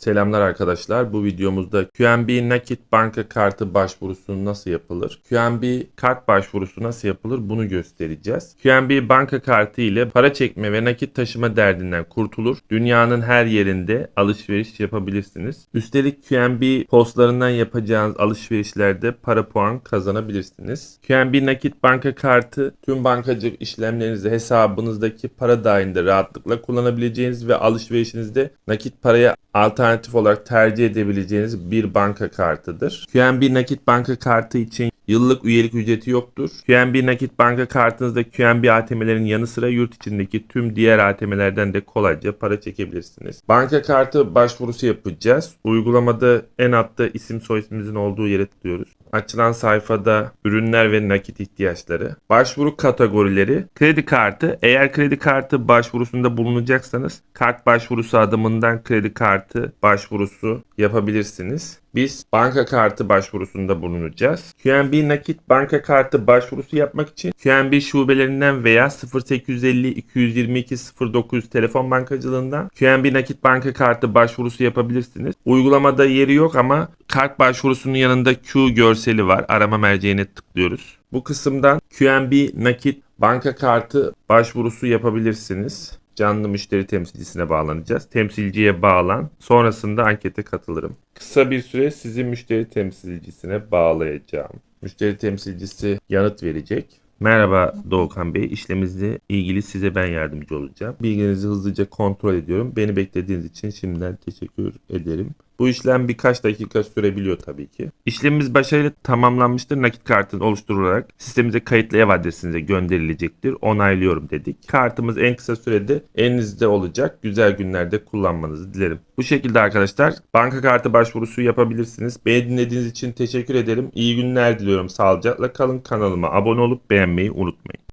Selamlar arkadaşlar. Bu videomuzda QNB nakit banka kartı başvurusu nasıl yapılır? QNB kart başvurusu nasıl yapılır? Bunu göstereceğiz. QNB banka kartı ile para çekme ve nakit taşıma derdinden kurtulur. Dünyanın her yerinde alışveriş yapabilirsiniz. Üstelik QNB postlarından yapacağınız alışverişlerde para puan kazanabilirsiniz. QNB nakit banka kartı tüm bankacılık işlemlerinizi hesabınızdaki para dahilinde rahatlıkla kullanabileceğiniz ve alışverişinizde nakit paraya alternatif olarak tercih edebileceğiniz bir banka kartıdır. QNB nakit banka kartı için yıllık üyelik ücreti yoktur. QNB nakit banka kartınızda QNB ATM'lerin yanı sıra yurt içindeki tüm diğer ATM'lerden de kolayca para çekebilirsiniz. Banka kartı başvurusu yapacağız. Uygulamada en altta isim soy ismimizin olduğu yere tıklıyoruz. Açılan sayfada ürünler ve nakit ihtiyaçları. Başvuru kategorileri. Kredi kartı. Eğer kredi kartı başvurusunda bulunacaksanız kart başvurusu adımından kredi kartı başvurusu yapabilirsiniz. Biz banka kartı başvurusunda bulunacağız. QNB nakit banka kartı başvurusu yapmak için QNB şubelerinden veya 0850 222 0900 telefon bankacılığından QNB nakit banka kartı başvurusu yapabilirsiniz. Uygulamada yeri yok ama kart başvurusunun yanında Q görseli var. Arama merceğine tıklıyoruz. Bu kısımdan QNB nakit banka kartı başvurusu yapabilirsiniz canlı müşteri temsilcisine bağlanacağız. Temsilciye bağlan. Sonrasında ankete katılırım. Kısa bir süre sizi müşteri temsilcisine bağlayacağım. Müşteri temsilcisi yanıt verecek. Merhaba Doğukan Bey. İşlemimizle ilgili size ben yardımcı olacağım. Bilginizi hızlıca kontrol ediyorum. Beni beklediğiniz için şimdiden teşekkür ederim. Bu işlem birkaç dakika sürebiliyor tabii ki. İşlemimiz başarıyla tamamlanmıştır. Nakit kartın oluşturularak sistemimize kayıtlı ev adresinize gönderilecektir. Onaylıyorum dedik. Kartımız en kısa sürede elinizde olacak. Güzel günlerde kullanmanızı dilerim. Bu şekilde arkadaşlar banka kartı başvurusu yapabilirsiniz. Beni dinlediğiniz için teşekkür ederim. İyi günler diliyorum. Sağlıcakla kalın. Kanalıma abone olup beğenmeyi unutmayın.